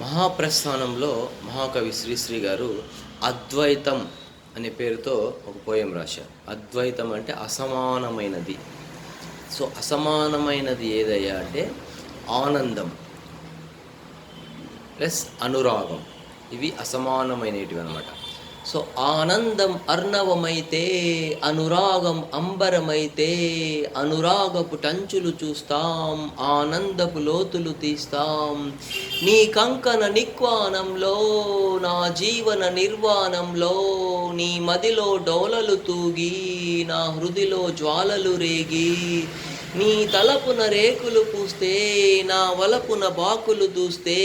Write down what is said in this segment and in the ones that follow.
మహాప్రస్థానంలో మహాకవి శ్రీశ్రీ గారు అద్వైతం అనే పేరుతో ఒక పోయం రాశారు. అద్వైతం అంటే అసమానమైనది. సో అసమానమైనది ఏదయ్యా అంటే ఆనందం ప్లస్ అనురాగం. ఇవి అసమానమైనటివి అనమాట సో ఆనందం అర్ణవమైతే అనురాగం అంబరమైతే అనురాగపు టంచులు చూస్తాం ఆనందపు లోతులు తీస్తాం. నీ కంకణ నిక్వానంలో నా జీవన నిర్వాణంలో నీ మదిలో డోలలు తూగి నా హృదిలో జ్వాలలు రేగి నీ తలపున రేకులు పూస్తే నా వలపున బాకులు దూస్తే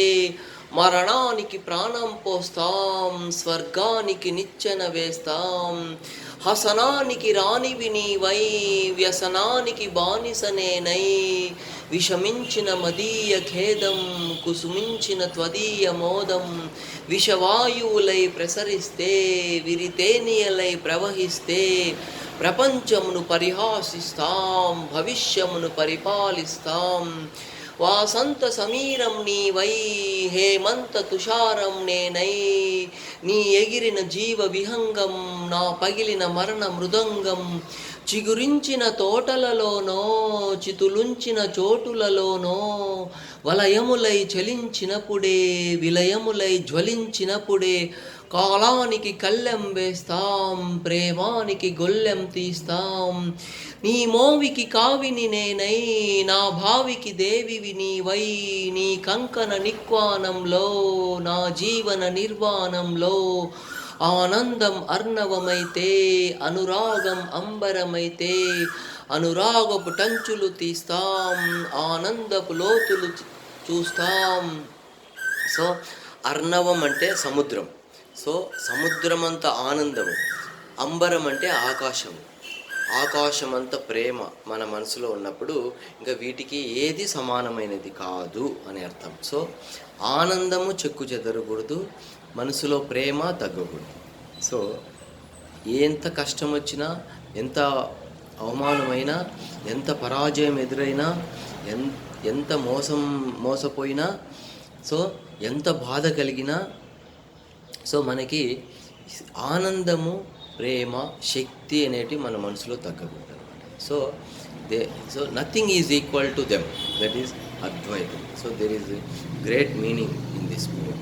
మరణానికి ప్రాణం పోస్తాం స్వర్గానికి నిచ్చెన వేస్తాం. హసనానికి రానివి నీవై వ్యసనానికి బానిసనేనై విషమించిన మదీయ ఖేదం కుసుమించిన త్వదీయ మోదం. విషవాయువులై ప్రసరిస్తే విరితేనియలై ప్రవహిస్తే ప్రపంచమును పరిహాసిస్తాం భవిష్యమును పరిపాలిస్తాం. వాసంత సమీరం నీ వై హేమంత తుషారం నేనై. నీ ఎగిరిన జీవ విహంగం నా పగిలిన మరణ మృదంగం. చిగురించిన తోటలలోనో చితులుంచిన చోటులలోనో వలయములై చలించినప్పుడే విలయములై జ్వలించినప్పుడే కాలానికి కళ్ళెం వేస్తాం ప్రేమానికి గొల్లెం తీస్తాం. నీ మోవికి కావిని నేనై నా భావికి దేవివి నీవై. నీ కంకణ నిక్వానంలో నా జీవన నిర్వాణంలో ఆనందం అర్ణవమైతే అనురాగం అంబరమైతే అనురాగపు టంచులు తీస్తాం ఆనందపు లోతులు చూస్తాం. సో అర్ణవం అంటే సముద్రం. సో సముద్రం అంత ఆనందము. అంబరం అంటే ఆకాశం ఆకాశం అంత ప్రేమ మన మనసులో ఉన్నప్పుడు ఇంకా వీటికి ఏది సమానమైనది కాదు అని అర్థం. సో ఆనందము చెక్కు చెదరకూడదు మనసులో ప్రేమ తగ్గకూడదు. సో ఎంత కష్టం వచ్చినా ఎంత అవమానమైనా ఎంత పరాజయం ఎదురైనా ఎంత మోసం మోసపోయినా సో ఎంత బాధ కలిగినా సో మనకి ఆనందము ప్రేమ శక్తి అనేటివి మన మనసులో తగ్గకూడదు అనమాట so they so nothing is equal to them that is Advaitam. So there is great meaning in this poem